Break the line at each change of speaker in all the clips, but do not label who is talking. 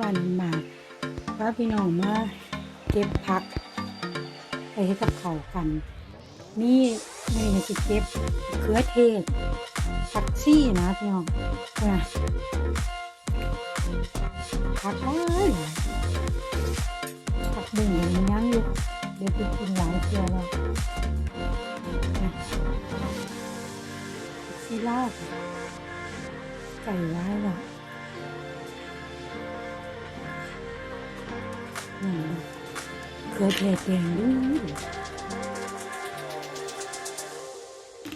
วันมาพาพี่น้องมาเก็บผัก ไปให้กับเขากัน นี่นี่สิเก็บเขือเทศผักชี่นะพี่น้องนะผักหลายผักบุ้งยังยังอยู่เดี๋ยวไปกินหลายเที่ยวแล้วนะผักชีลาดไก่ไว้ละ เขือเทศแดงดู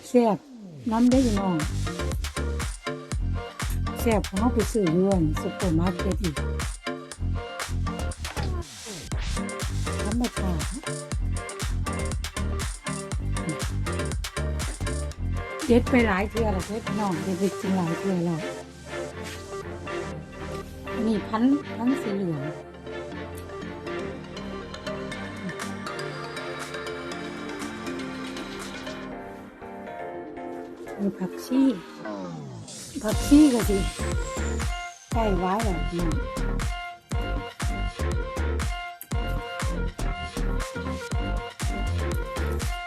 แซ่บน้ำได้ยังน้องแซ่บของเขาไปซื้อยวนซุปเปอร์มาร์เก็ตอีกธรรมชาเด็ดไปหลายเทื่อแล้วเด็ดน้องเด็ดไปกินหลายเทื่อแล้วนี่พันพันสีเหลือง มีผักชีผักชีก็สิใส่ไว้แบบนี้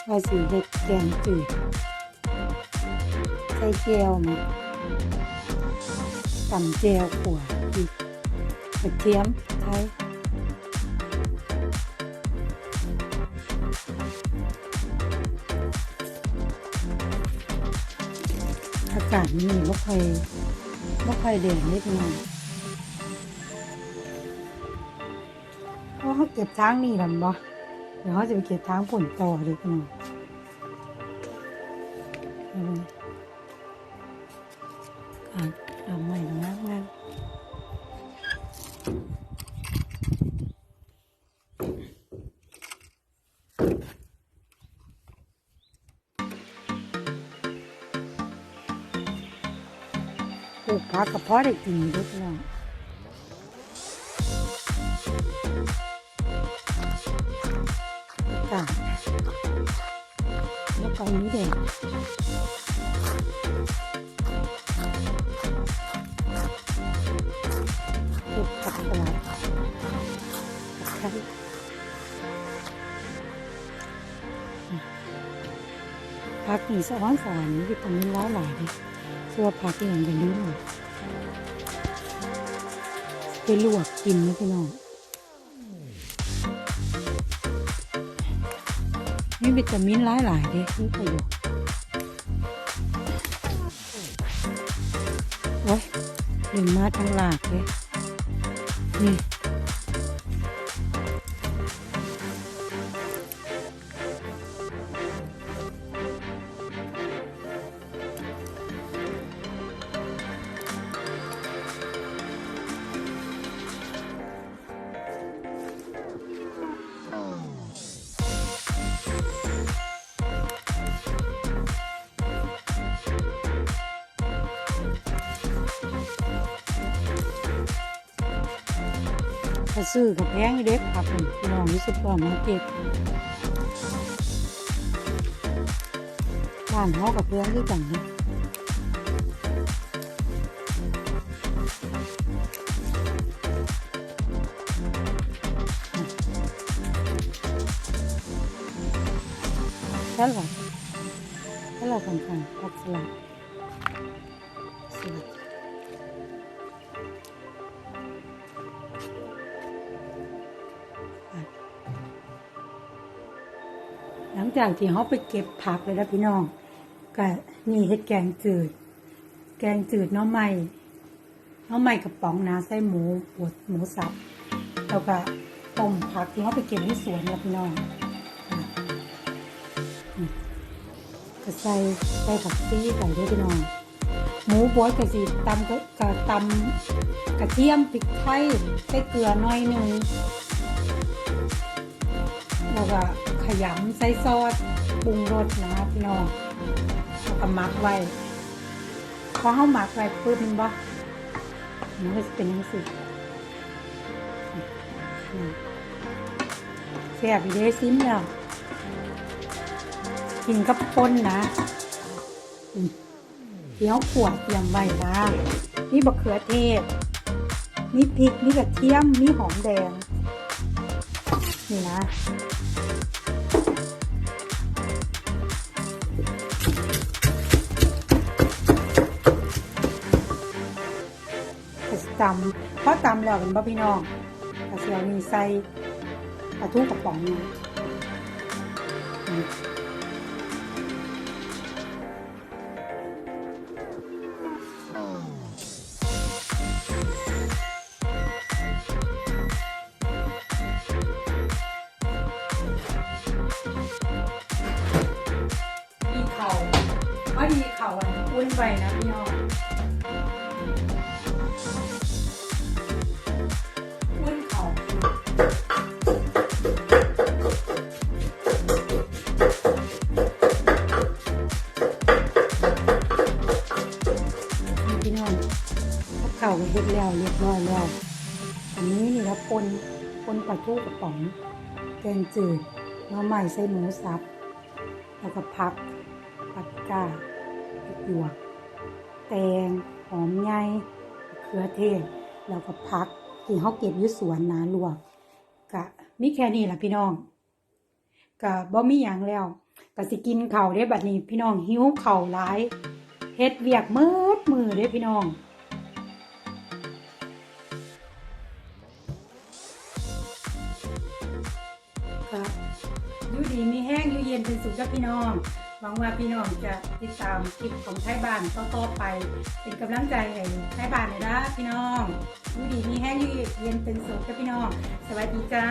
ว่าสีเห็ดแกงจืดใส่เจลมาตำเจลขวดอีกกระเทียมไทยาศนี่ไม่ค่อยไม่ค่อยแด่นนิดหน่อยเพราะเขาเก็บทางนี่กันบ่เดี๋ยวเขาจะไปเก็บทางผลต่อเลยกันหน่อยเอาไว้อะเอาใหม่นะงาน ปลูกผักกับพ่อได้กินด้วยกันหน่อยจ้ะแล้วกอันนี้เด็กเก็บผักสลัดผักไทยผักนี่สะอ้อนสารวิตามินหลายหลายเลย ส่วนผักอย่างจะลืมหมดไปลวกกินนะพี่น้องมีวิตามินหลายหลายเด้มีประโยชน์โอ้ยดึงมาทั้งหลากเลยนี่ ถ้าซื้อกับแพงอยู่เด็กครับผมพี่น้องรู้สึกว่ามาร์เก็ตบ้านเขากับเพื่อนที่จังนะสลัดสลัดสำคัญผักสลัดสลัดหลัง จากที่เขาไปเก็บผักเลยนะพี่น้องก็นี่เฮ็ดแกงจืด แกงจืดน้องใหม่น้องใหม่กับป๋องนะใส่หมูบดหมูสับแล้วก็ต้มผักที่เขาไปเก็บที่สวนนะพี่น้องก็ใส่ใส่ผักชีใส่ด้วยพี่น้องหมูบดก็สิตำก็ก็ตำกระเทียมพริกไทยใส่เกลือหน่อยหนึ่ง ยำใส่ซอสปรุงรสนะพี่น้องแล้วก็หมักไว้พอเขาหมักไว้ปุ๊บมันบ่มันก็จะเป็นยังสิแซ่บอีเดซิมแล้วกินกับป่นนะเดี๋ยวขวดเตรียมไว้นะนี่บะเขือเทศมีพริกมีกระเทียมมีหอมแดง นี่นะ ตำเพราะตำแล้วเป็นบ่พี่น้องกระเสียวนี่ใส่ปลาทูกระป๋องนะอืมมีเข่าว่าดีเข่าอันอุ่นไปนะพี่น้องาเฮ็ดแล้วเรียบร้อยแล้ว อันนี้นี่แล้วปนปนปลาทูกระป๋องแกงจืดหน้ำใหม่ใส่หมูสับ แล้วก็ผักผักกาดพริกหยวก แตงหอมใหญ่มะเขือเทศ แล้วก็ผักที่เขาเก็บอยู่สวนนาลวกกะมีแค่นี้แหละพี่น้องกะบ่มีหยังแล้วกะสิกินเข้าได้บัดนี้พี่น้องหิวเข้าวหลายเฮ็ดเวียกมืดมือเด้พี่น้อง กะอยู่ดีมีแห้งอยู่เย็นเป็นสุขจ้าพี่น้องหวังว่าพี่น้องจะติดตามคลิปของไทยบ้านต่อๆไป เป็นกำลังใจให้ไทยบ้านเลยนะพี่น้องอยู่ดีมีแห้งอยู่เย็นเป็นสุขจ้าพี่น้อง สวัสดีจ้า